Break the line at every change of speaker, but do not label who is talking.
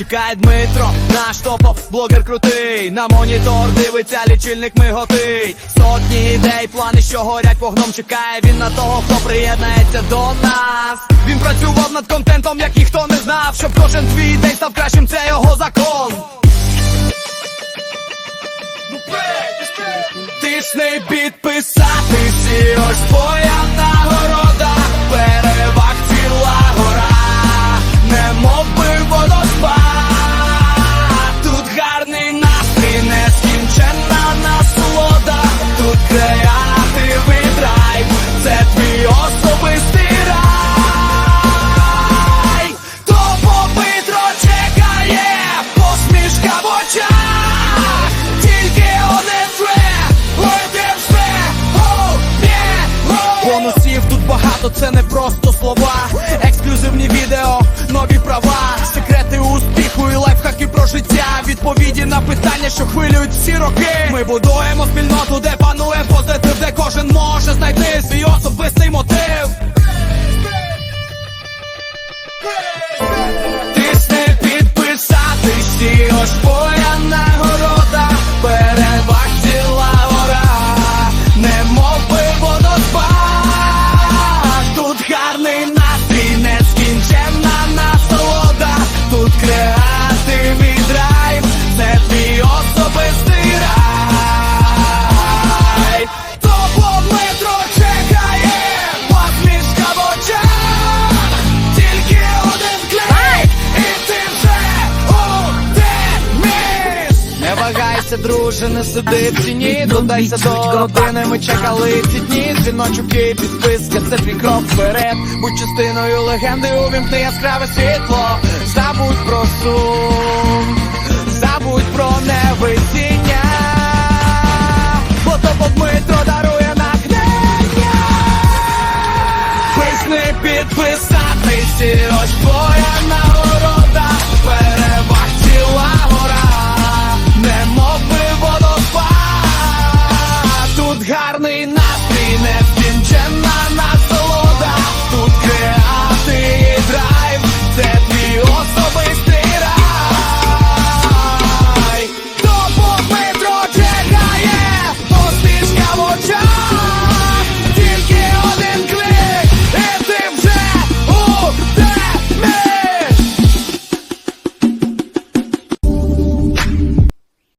Чекає Дмитро, наш топов, блогер крутий. На монітор дивиться, лічильник миготий. Сотні ідей, плани, що горять вогном. Чекає він на того, хто приєднається до нас. Він працював над контентом, як ніхто не знав. Щоб кожен твій день став кращим, це його закон. Тишний ж не підписатись і ось це не просто слова Ексклюзивні відео, нові права Секрети успіху і лайфхаки про життя. Відповіді на питання, що хвилюють всі роки. Ми будуємо спільноту, де панує позитив Де кожен може знайти свій особистий мотив. Тисни підписатись вагайся, друже, не сиди в тіні. Додайся до родини, ми чекали ці дні. Дзвіночок і підписка, це твій крок вперед. Будь частиною легенди, увімкни яскраве світло. Забудь про сум, забудь про невисі гарний на.